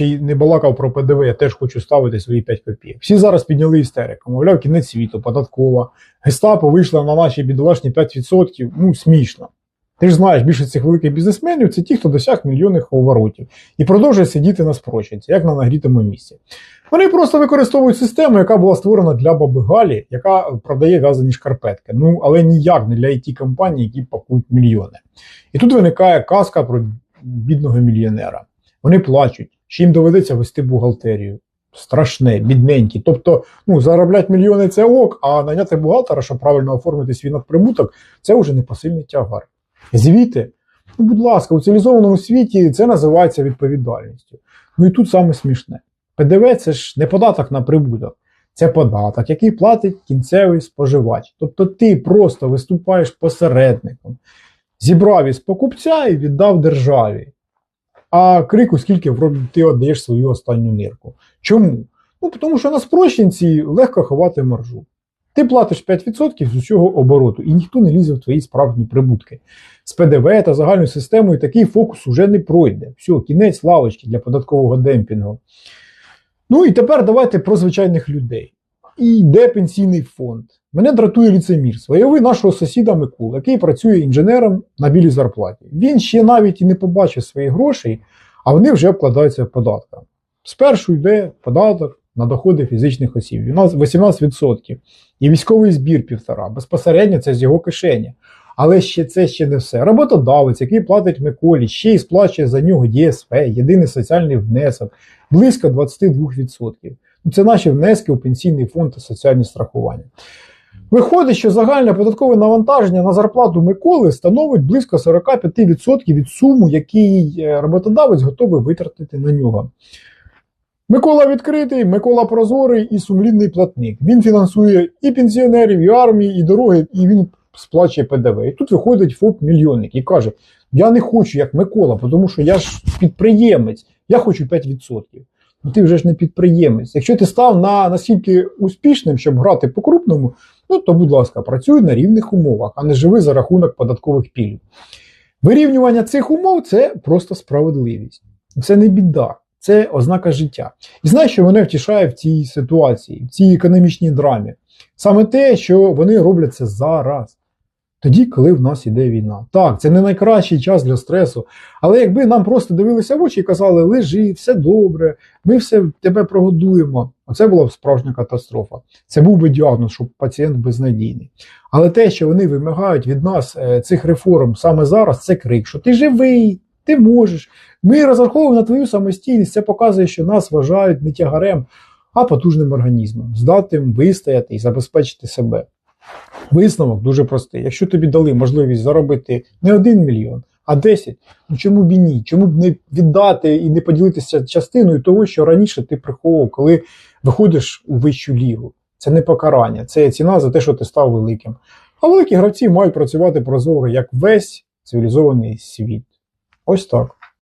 І не балакав про ПДВ, я теж хочу ставити свої 5 копійок. Всі зараз підняли істерику. Мовляв, кінець світу, податкова. Гестапо вийшла на наші бідолашні 5%. Ну, смішно. Ти ж знаєш, більшість цих великих бізнесменів це ті, хто досяг мільйонних оборотів і продовжує сидіти на спрощенці, як на нагрітому місці. Вони просто використовують систему, яка була створена для баби Галі, яка продає в'язані шкарпетки. Ну, але ніяк не для it компаній які пакують мільйони. І тут виникає казка про бідного мільйонера. Вони плачуть, що їм доведеться вести бухгалтерію. Страшне, бідненькі. Тобто, ну, заробляти мільйони це ок, а наняти бухгалтера, щоб правильно оформити свій надприбуток, це вже непосильний тягар. Звіти, ну, будь ласка, у цивілізованому світі це називається відповідальністю. Ну і тут саме смішне. ПДВ це ж не податок на прибуток, це податок, який платить кінцевий споживач. Тобто ти просто виступаєш посередником, зібрав із покупця і віддав державі. А крику, скільки ти віддаєш свою останню нирку. Чому? Ну, тому що на спрощенці легко ховати маржу. Ти платиш 5% з усього обороту, і ніхто не лізе в твої справжні прибутки. З ПДВ та загальною системою такий фокус уже не пройде. Все, кінець лавочки для податкового демпінгу. Ну і тепер давайте про звичайних людей. І де пенсійний фонд? Мене дратує ліцемірство. Уяви нашого сусіда Микола, який працює інженером на білій зарплаті. Він ще навіть і не побачив своїх грошей, а вони вже обкладаються податком. Спершу йде податок на доходи фізичних осіб. У нас 18%. І військовий збір півтора. Безпосередньо це з його кишені. Але ще це ще не все. Роботодавець, який платить Миколі, ще й сплачує за нього ЄСВ, єдиний соціальний внесок, близько 22%. Ну, Це наші внески у пенсійний фонд та соціальні страхування. Виходить, що загальне податкове навантаження на зарплату Миколи становить близько 45% від суми, який е, роботодавець готовий витратити на нього. Микола відкритий, Микола прозорий і сумлінний платник. Він фінансує і пенсіонерів, і армії, і дороги, і він сплачує ПДВ. І тут виходить ФОП мільйонник і каже: Я не хочу, як Микола, тому що я ж підприємець, я хочу 5%. Ну ти вже ж не підприємець. Якщо ти став на настільки успішним, щоб грати по-крупному, ну то, будь ласка, працюй на рівних умовах, а не живи за рахунок податкових пільг. Вирівнювання цих умов це просто справедливість. Це не біда, це ознака життя. І знаєш, що мене втішає в цій ситуації, в цій економічній драмі? Саме те, що вони роблять це зараз. Тоді, коли в нас іде війна. Так, це не найкращий час для стресу. Але якби нам просто дивилися в очі і казали, лежи, все добре, ми все тебе прогодуємо. Оце була б справжня катастрофа. Це був би діагноз, що пацієнт безнадійний. Але те, що вони вимагають від нас е, цих реформ саме зараз, це крик, що ти живий, ти можеш. Ми розраховуємо на твою самостійність. Це показує, що нас вважають не тягарем, а потужним організмом, здатним вистояти і забезпечити себе. Висновок дуже простий. Якщо тобі дали можливість заробити не 1 мільйон, а 10, ну чому б і ні? Чому б не віддати і не поділитися частиною того, що раніше ти приховував, коли виходиш у вищу лігу? Це не покарання, це ціна за те, що ти став великим. А великі гравці мають працювати прозоро, як весь цивілізований світ. Ось так.